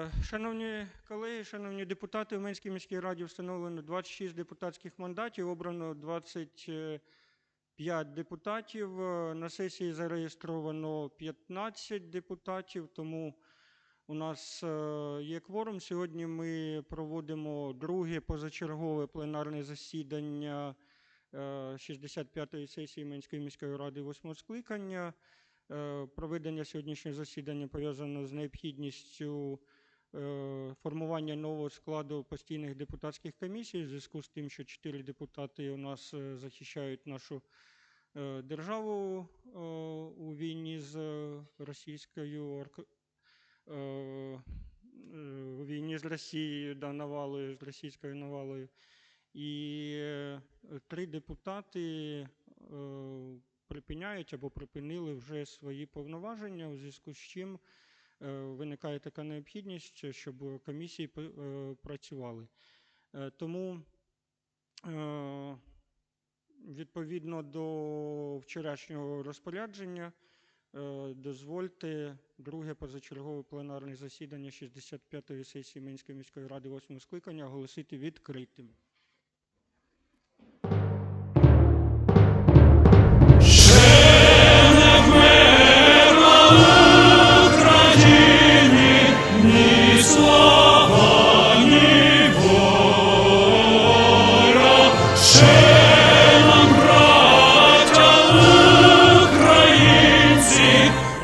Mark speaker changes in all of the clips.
Speaker 1: Е, Шановні колеги, шановні депутати, в Минській міській раді встановлено 26 депутатських мандатів, обрано 25 депутатів. Е, На сесії зареєстровано 15 депутатів, тому у нас е, є кворум. Сьогодні ми проводимо друге позачергове пленарне засідання е, 65-ї сесії Минської міської ради 8 скликання. Проведення сьогоднішнього засідання пов'язано з необхідністю формування нового складу постійних депутатських комісій в зв'язку з тим, що чотири депутати у нас е, захищають нашу е, державу е, у війні з е, російською е, е, у війні з Росією, да, навалою, з російською навалою. І е, три депутати е, припиняють або припинили вже свої повноваження, у зв'язку з чим е, виникає така необхідність, щоб комісії е, працювали. Е, Тому е, відповідно до вчорашнього розпорядження е, дозвольте друге позачергове пленарне засідання 65-ї сесії Минської міської ради 8 скликання оголосити відкритим.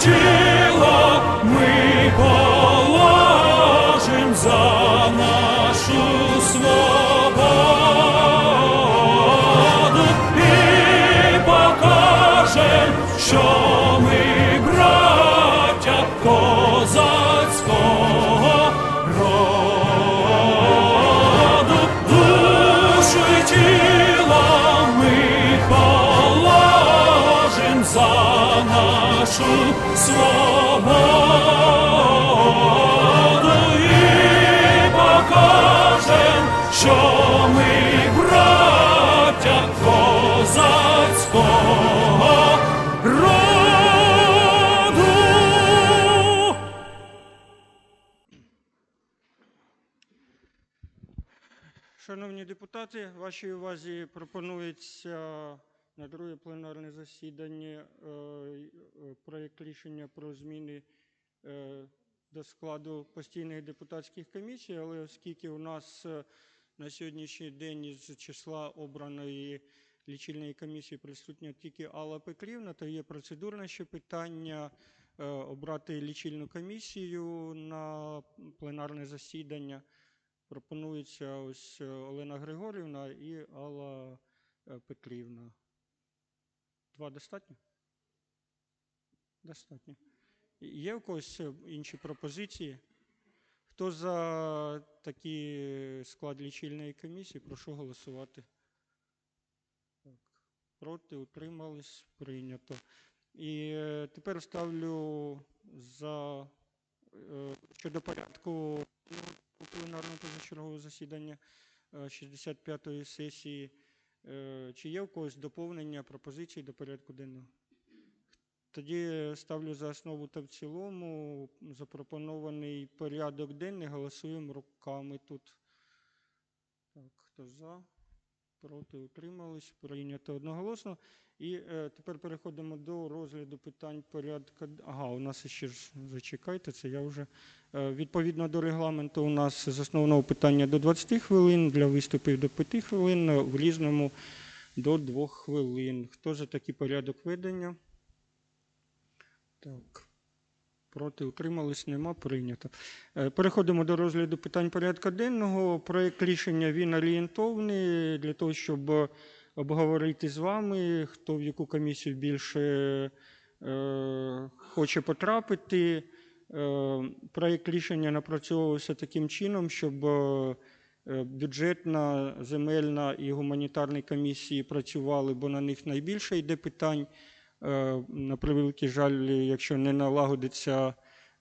Speaker 2: душу й нашу свободу і покажем, що ми браття козацького роду.
Speaker 1: Шановні депутати, вашій увазі пропонується на друге пленарне засідання е, е, проєкт рішення про зміни е, до складу постійних депутатських комісій, але оскільки у нас на сьогоднішній день із числа обраної лічильної комісії присутня тільки Алла Петрівна, то є процедурне ще питання обрати лічильну комісію на пленарне засідання. Пропонується ось Олена Григорівна і Алла Петрівна. Два достатньо? Достатньо. Є в когось е, інші пропозиції? Хто за такий склад лічильної комісії, прошу голосувати. Так. Проти, утримались, прийнято. І е, тепер ставлю за е, щодо порядку пленарного позачергового засідання е, 65-ї сесії. Е, Чи є у когось доповнення пропозицій до порядку денного? Тоді ставлю за основу та в цілому запропонований порядок денний. Голосуємо руками тут. Так, хто за? Проти утримались. Прийнято одноголосно. І е, тепер переходимо до розгляду питань порядку. Ага, у нас ще ж зачекайте, це я вже. Е, Відповідно до регламенту, у нас з основного питання до 20 хвилин, для виступів до 5 хвилин, в різному до 2 хвилин. Хто за такий порядок ведення? Так. Проти утримались, нема прийнято. Е, Переходимо до розгляду питань порядку денного. Проєкт рішення він орієнтовний для того, щоб обговорити з вами, хто в яку комісію більше е, хоче потрапити. Е, Проєкт рішення напрацьовувався таким чином, щоб е, бюджетна, земельна і гуманітарні комісії працювали, бо на них найбільше йде питань. Е, На превеликий жаль, якщо не налагодиться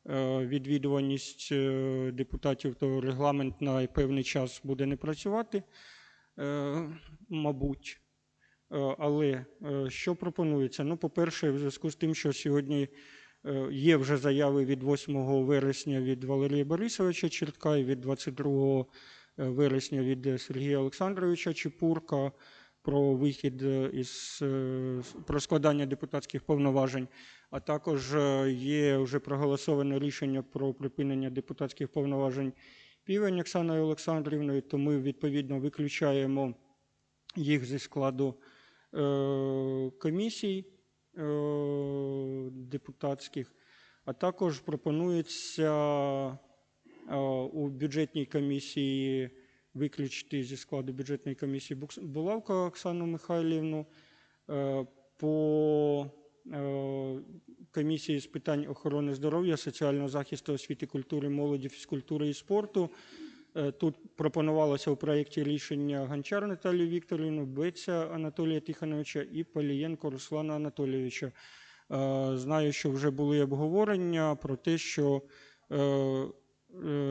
Speaker 1: е, відвідуваність е, депутатів, то регламент на певний час буде не працювати, мабуть. Але що пропонується? Ну, по-перше, в зв'язку з тим, що сьогодні є вже заяви від 8 вересня від Валерія Борисовича Чертка і від 22 вересня від Сергія Олександровича Чепурка про вихід е, із е, про складання депутатських повноважень, а також е, є вже проголосоване рішення про припинення депутатських повноважень Півень Оксаною Олександрівною, то ми відповідно виключаємо їх зі складу комісій депутатських, а також пропонується у бюджетній комісії виключити зі складу бюджетної комісії Булавка Оксану Михайлівну, е, по е, комісії з питань охорони здоров'я, соціального захисту, освіти, культури, молоді, фізкультури і спорту. Е, Тут пропонувалося у проєкті рішення Гончар Наталію Вікторівну, Беця Анатолія Тихоновича і Полієнко Руслана Анатолійовича. Знаю, що вже були обговорення про те, що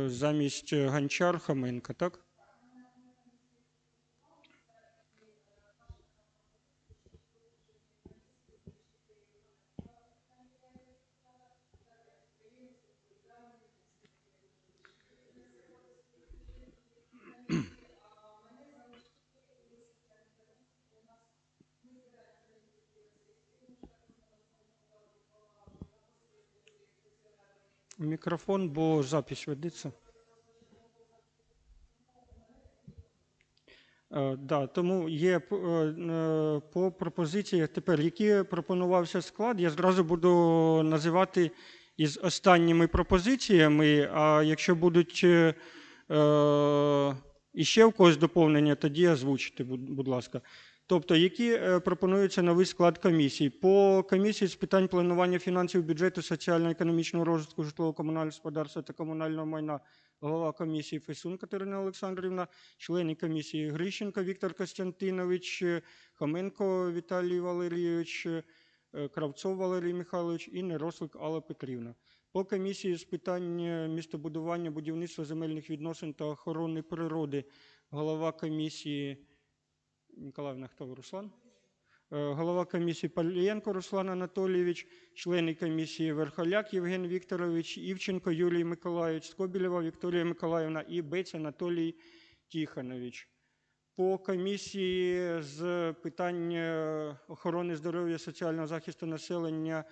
Speaker 1: замість Гончар Хаменка, так? Мікрофон, бо запись ведеться. Е, Да, тому є е, по пропозиціях тепер, який пропонувався склад, я зразу буду називати із останніми пропозиціями, а якщо будуть е, е, іще в когось доповнення, тоді озвучите, будь, будь ласка. Тобто, які е, пропонується новий склад комісії? По комісії з питань планування фінансів бюджету, соціально-економічного розвитку, житлово-комунального господарства та комунального майна голова комісії Фесун Катерина Олександрівна, члени комісії Грищенко Віктор Костянтинович, Хоменко Віталій Валерійович, е, Кравцов Валерій Михайлович і Нерослик Алла Петрівна. По комісії з питань е, містобудування, будівництва земельних відносин та охорони природи голова комісії Ніколаївна хто Руслан? Е, Голова комісії Палієнко Руслан Анатолійович, члени комісії Верхоляк Євген Вікторович, Івченко Юлій Миколайович, Скобілєва Вікторія Миколаївна і Бець Анатолій Тихонович. По комісії з питань е, охорони здоров'я, соціального захисту населення,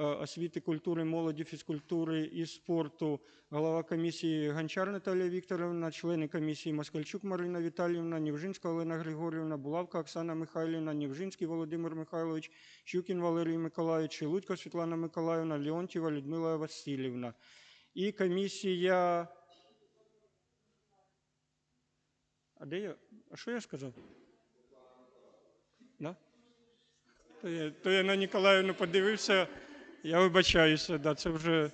Speaker 1: освіти, культури, молоді, фізкультури і спорту, голова комісії Гончар Наталія Вікторовна, члени комісії Москальчук Марина Віталіївна, Нівжинська Олена Григорівна, Булавка Оксана Михайлівна, Нівжинський Володимир Михайлович, Щукін Валерій Миколаївич, Шелудько Світлана Миколаївна, Леонтьєва Людмила Васильівна. І комісія. А де я? А що я сказав? Да? То я, то я на Ніколаївну подивився, я вибачаюся, да, це вже.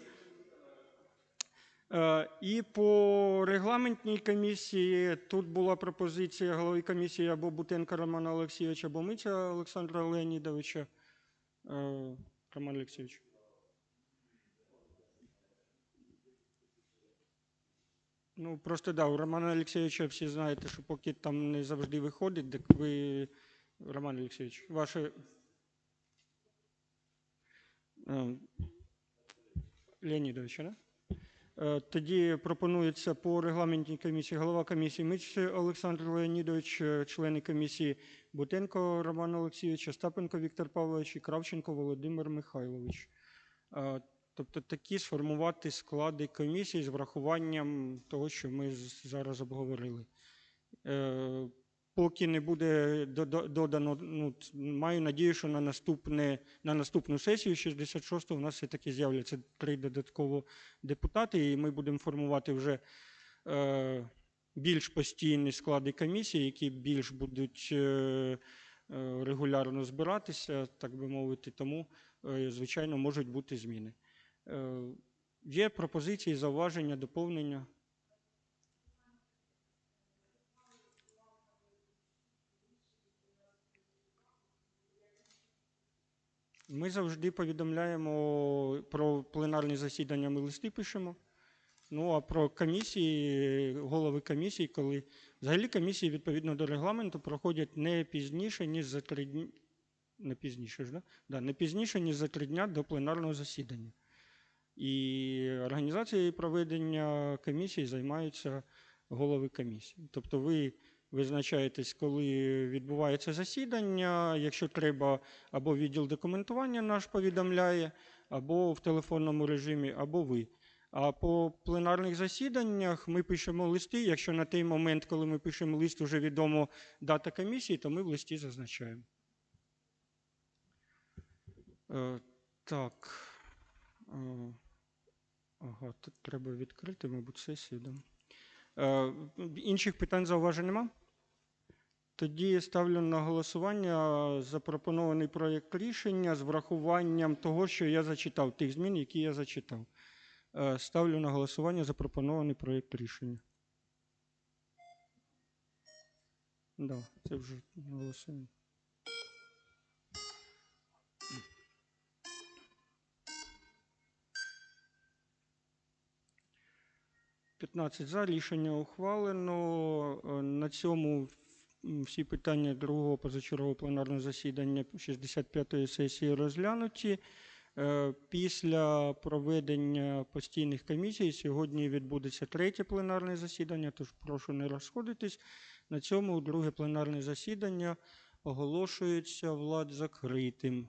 Speaker 1: Е, І по регламентній комісії тут була пропозиція голови комісії або Бутенка Романа Олексійовича, або Миця Олександра Леонідовича. Е, Роман Олексійович. Ну, просто да, у Романа Олексійовича всі знаєте, що поки там не завжди виходить, так ви, Роман Олексійович, ваше. Е, Леонідовича, да? Е, Тоді пропонується по регламентній комісії голова комісії Мич Олександр Леонідович, е, члени комісії Бутенко Роман Олексійович, Остапенко Віктор Павлович і Кравченко Володимир Михайлович. Е, Тобто такі сформувати склади комісії з врахуванням того, що ми зараз обговорили. Поки не буде додано, ну, маю надію, що на, наступне, на наступну сесію 66 у нас все-таки з'являться три додатково депутати, і ми будемо формувати вже е, більш постійні склади комісії, які більш будуть е, е, регулярно збиратися, так би мовити, тому, е, звичайно, можуть бути зміни. Е, Є пропозиції, зауваження, доповнення? Ми завжди повідомляємо про пленарні засідання, ми листи пишемо. Ну а про комісії, голови комісій, коли взагалі комісії відповідно до регламенту проходять не пізніше, ніж за три дні. Не пізніше ж, да? Да, не пізніше, ніж за три дня до пленарного засідання. І організацією проведення комісії займаються голови комісії. Тобто ви визначаєтесь, коли відбувається засідання, якщо треба, або відділ документування наш повідомляє, або в телефонному режимі, або ви. А по пленарних засіданнях ми пишемо листи. Якщо на той момент, коли ми пишемо лист, вже відомо дата комісії, то ми в листі зазначаємо. Е, так. Е, ага, тут треба відкрити, мабуть, сесію. Да? Е, інших питань зауважень нема? Тоді ставлю на голосування запропонований проєкт рішення з врахуванням того, що я зачитав, тих змін, які я зачитав. Е, Ставлю на голосування запропонований проєкт рішення. Да, це вже голосуємо. П'ятнадцять за рішення ухвалено. Е, На цьому всі питання другого позачергового пленарного засідання 65-ї сесії розглянуті. Е, Після проведення постійних комісій сьогодні відбудеться третє пленарне засідання, тож прошу не розходитись. На цьому друге пленарне засідання оголошується влад закритим.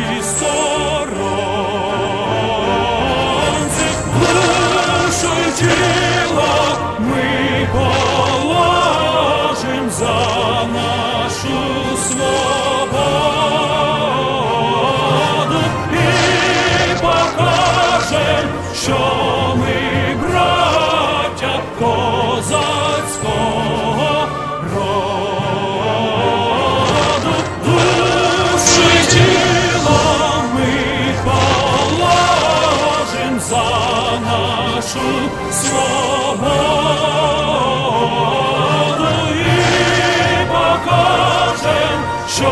Speaker 2: нашу свободу що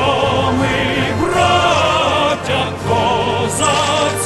Speaker 2: ми браття козацького